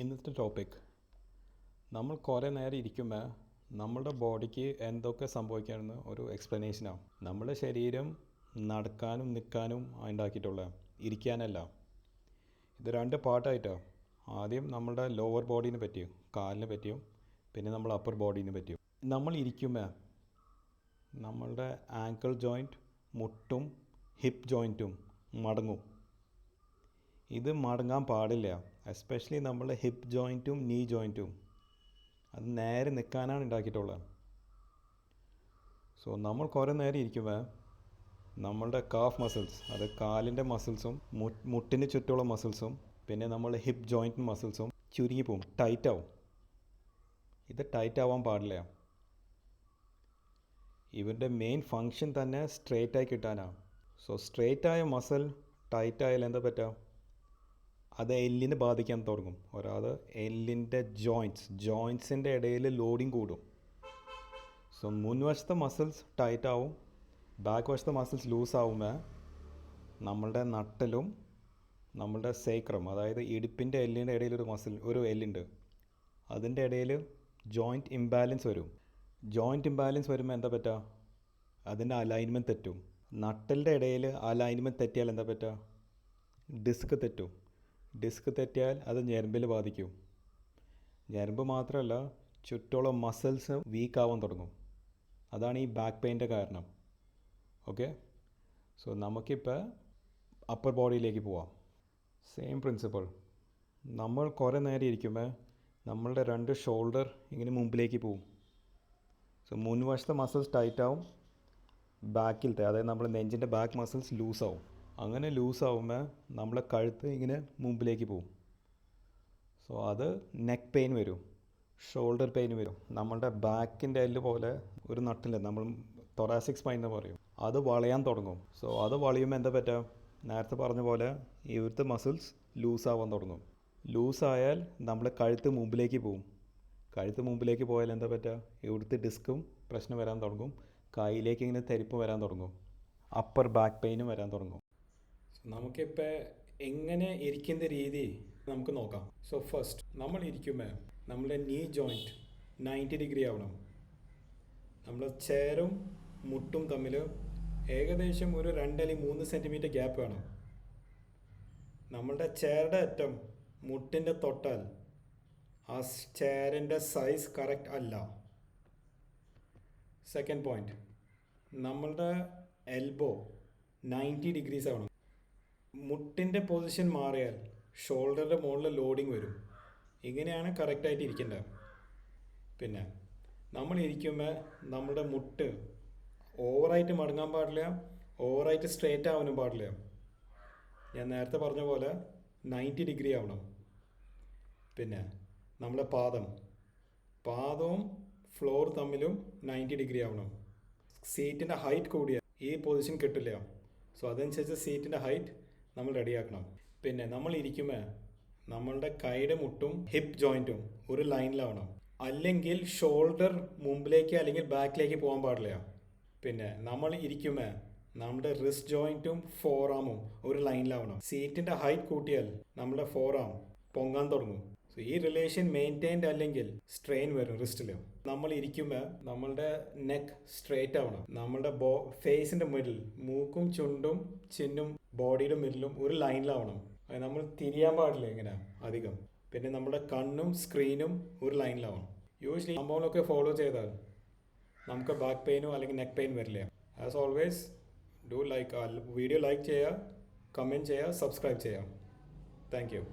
ഇന്നത്തെ ടോപ്പിക് നമ്മൾ കുറേ നേരം ഇരിക്കുമ്പോൾ നമ്മളുടെ ബോഡിക്ക് എന്തൊക്കെ സംഭവിക്കാമെന്ന് ഒരു എക്സ്പ്ലനേഷനാണ് നമ്മുടെ ശരീരം നടക്കാനും നിൽക്കാനും ഉണ്ടാക്കിയിട്ടുള്ള ഇരിക്കാനല്ല. ഇത് രണ്ട് പാർട്ടായിട്ടാണ് ആദ്യം നമ്മളുടെ ലോവർ ബോഡീനെ പറ്റിയും കാലിനെ പറ്റിയും പിന്നെ നമ്മൾ അപ്പർ ബോഡീനെ പറ്റിയും. നമ്മൾ ഇരിക്കുമ്പോൾ നമ്മളുടെ ആങ്കിൾ ജോയിന്റ് മുട്ടും ഹിപ്പ് ജോയിന്റും മടങ്ങും. ഇത് മടങ്ങാൻ പാടില്ല. എസ്പെഷ്യലി നമ്മൾ ഹിപ്പ് ജോയിന്റും നീ ജോയിന്റും അത് നേരെ നിൽക്കാനാണ് ഉണ്ടാക്കിയിട്ടുള്ളത് സോ നമ്മൾ കുറേ നേരം ഇരിക്കുമ്പോൾ നമ്മളുടെ കാഫ് മസിൽസ് അത് കാലിന്റെ മസിൽസും മുട്ടിന് ചുറ്റുമുള്ള മസിൽസും പിന്നെ നമ്മൾ ഹിപ്പ് ജോയിന്റ് മസിൽസും ചുരുങ്ങിപ്പോവും ടൈറ്റ് ആവും. ഇത് ടൈറ്റ് ആവാൻ പാടില്ല. ഇവരുടെ മെയിൻ ഫങ്ഷൻ തന്നെ സ്ട്രെയിറ്റ് ആയി കിട്ടാനാണ് സോ സ്ട്രെയിറ്റ് ആയ മസിൽ ടൈറ്റ് ആയാൽ എന്താ പറ്റുക അത് എല്ലിനെ ബാധിക്കാൻ തുടങ്ങും. ഒരാത് എല്ലിന്റെ ജോയിന്റ്സ് ജോയിന്റ്സിന്റെ ഇടയിൽ ലോഡിങ് കൂടും. സോ മുൻവശത്തെ മസിൽസ് ടൈറ്റ് ആവും ബാക്ക് വശത്തെ മസിൽസ് ലൂസ് ആവുമ്പോൾ നമ്മളുടെ നട്ടലും നമ്മളുടെ സേക്രം അതായത് ഇടുപ്പിന്റെ എല്ലിന്റെ ഇടയിൽ ഒരു മസിൽ ഒരു എല്ലുണ്ട്. അതിന്റെ ഇടയിൽ ജോയിന്റ് ഇംബാലൻസ് വരും. ജോയിന്റ് ഇംബാലൻസ് വരുമ്പോൾ എന്താ പറ്റുക അതിന്റെ അലൈൻമെന്റ് തെറ്റും. നട്ടലിന്റെ ഇടയിൽ അലൈൻമെന്റ് തെറ്റിയാൽ എന്താ പറ്റുക ഡിസ്ക് തെറ്റും. ഡിസ്ക് തെറ്റിയാൽ അത് ഞരമ്പിൽ ബാധിക്കും. ഞരമ്പ് മാത്രമല്ല ചുറ്റുള്ള മസിൽസ് വീക്ക് ആവാൻ തുടങ്ങും. അതാണ് ഈ ബാക്ക് പെയിന്റെ കാരണം. ഓക്കെ സോ നമുക്കിപ്പോൾ അപ്പർ ബോഡിയിലേക്ക് പോവാം. സെയിം പ്രിൻസിപ്പിൾ നമ്മൾ കുറേ നേരം ഇരിക്കുമ്പോൾ നമ്മളുടെ രണ്ട് ഷോൾഡർ ഇങ്ങനെ മുമ്പിലേക്ക് പോവും. സോ മുൻവശത്തെ മസിൽസ് ടൈറ്റ് ആവും ബാക്കിലത്തെ അതായത് നമ്മൾ നെഞ്ചിന്റെ ബാക്ക് മസിൽസ് ലൂസ് ആവും. അങ്ങനെ ലൂസാവുമ്പോൾ നമ്മളെ കഴുത്ത് ഇങ്ങനെ മുമ്പിലേക്ക് പോവും. സോ അത് നെക്ക് പെയിൻ വരും ഷോൾഡർ പെയിൻ വരും. നമ്മളുടെ ബാക്കിന്റെ എല്ല് പോലെ ഒരു നട്ടില്ല നമ്മൾ തൊറാസിക് സ്പൈൻ എന്ന് പറയും. അത് വളയാൻ തുടങ്ങും. സോ അത് വളയുമ്പോൾ എന്താ പറ്റുക നേരത്തെ പറഞ്ഞ പോലെ ഇവിടുത്തെ മസിൽസ് ലൂസാവാൻ തുടങ്ങും. ലൂസായാൽ നമ്മളെ കഴുത്ത് മുമ്പിലേക്ക് പോവും. കഴുത്ത് മുമ്പിലേക്ക് പോയാൽ എന്താ പറ്റുക ഇവിടുത്തെ ഡിസ്ക്കും പ്രശ്നം വരാൻ തുടങ്ങും. കൈയിലേക്ക് ഇങ്ങനെ തെരിപ്പ് വരാൻ തുടങ്ങും. അപ്പർ ബാക്ക് പെയിനും വരാൻ തുടങ്ങും. നമുക്കിപ്പോൾ എങ്ങനെ ഇരിക്കുന്ന രീതി നമുക്ക് നോക്കാം. സോ ഫസ്റ്റ് നമ്മൾ ഇരിക്കുമ്പോൾ നമ്മുടെ നീ ജോയിന്റ് നയന്റി ഡിഗ്രി ആവണം. നമ്മൾ ചേരും മുട്ടും തമ്മിൽ ഏകദേശം ഒരു രണ്ടല്ലി മൂന്ന് സെന്റിമീറ്റർ ഗ്യാപ്പ് വേണം. നമ്മളുടെ ചേരുടെ അറ്റം മുട്ടിന്റെ തൊട്ടാൽ ആ ചേരന്റെ സൈസ് കറക്റ്റ് അല്ല. സെക്കൻഡ് പോയിന്റ് നമ്മളുടെ എൽബോ നയന്റി ഡിഗ്രീസ് ആവണം. മുട്ടിന്റെ പൊസിഷൻ മാറിയാൽ ഷോൾഡറിന്റെ മുകളിൽ ലോഡിങ് വരും. ഇങ്ങനെയാണ് കറക്റ്റായിട്ട് ഇരിക്കേണ്ടത്. പിന്നെ നമ്മൾ ഇരിക്കുമ്പോൾ നമ്മുടെ മുട്ട് ഓവറായിട്ട് മടങ്ങാൻ പാടില്ല ഓവറായിട്ട് സ്ട്രേറ്റ് ആവാനും പാടില്ല. ഞാൻ നേരത്തെ പറഞ്ഞ പോലെ നയന്റി ഡിഗ്രി ആവണം. പിന്നെ നമ്മുടെ പാദം പാദവും ഫ്ലോർ തമ്മിലും നയന്റി ഡിഗ്രി ആവണം. സീറ്റിന്റെ ഹൈറ്റ് കൂടിയ ഈ പൊസിഷൻ കിട്ടില്ല. സോ അതനുസരിച്ച് സീറ്റിന്റെ ഹൈറ്റ് നമ്മൾ റെഡിയാക്കണം. പിന്നെ നമ്മൾ ഇരിക്കുമ്പോൾ നമ്മളുടെ കൈയുടെ മുട്ടും ഹിപ്പ് ജോയിന്റും ഒരു ലൈനിലാവണം. അല്ലെങ്കിൽ ഷോൾഡർ മുമ്പിലേക്ക് അല്ലെങ്കിൽ ബാക്കിലേക്ക് പോകാൻ പാടില്ല. പിന്നെ നമ്മൾ ഇരിക്കുമ്പോൾ നമ്മുടെ റിസ്റ്റ് ജോയിന്റും ഫോറാമും ഒരു ലൈനിലാവണം. സീറ്റിന്റെ ഹൈറ്റ് കൂട്ടിയാൽ നമ്മുടെ ഫോറാം പൊങ്ങാൻ തുടങ്ങും. ഈ റിലേഷൻ മെയിന്റൈൻഡ് അല്ലെങ്കിൽ സ്ട്രെയിൻ വരും റിസ്റ്റിൽ നമ്മൾ ഇരിക്കുമ്പോൾ നമ്മളുടെ നെക്ക് സ്ട്രേറ്റ് ആവണം. നമ്മളുടെ ബോ ഫേസിന്റെ മിഡിൽ മൂക്കും ചുണ്ടും ചിന്നും ബോഡിയുടെ മിഡിലും ഒരു ലൈനിലാവണം അത് നമ്മൾ തിരിയാൻ പാടില്ല ഇങ്ങനെ അധികം. പിന്നെ നമ്മുടെ കണ്ണും സ്ക്രീനും ഒരു ലൈനിലാവണം യൂഷ്വലി സംഭവങ്ങളൊക്കെ ഫോളോ ചെയ്താൽ നമുക്ക് ബാക്ക് പെയിനോ അല്ലെങ്കിൽ നെക്ക് പെയിൻ വരില്ല. As always do like video like ചെയ്യുക കമന്റ് ചെയ്യുക സബ്സ്ക്രൈബ് ചെയ്യുക. Thank you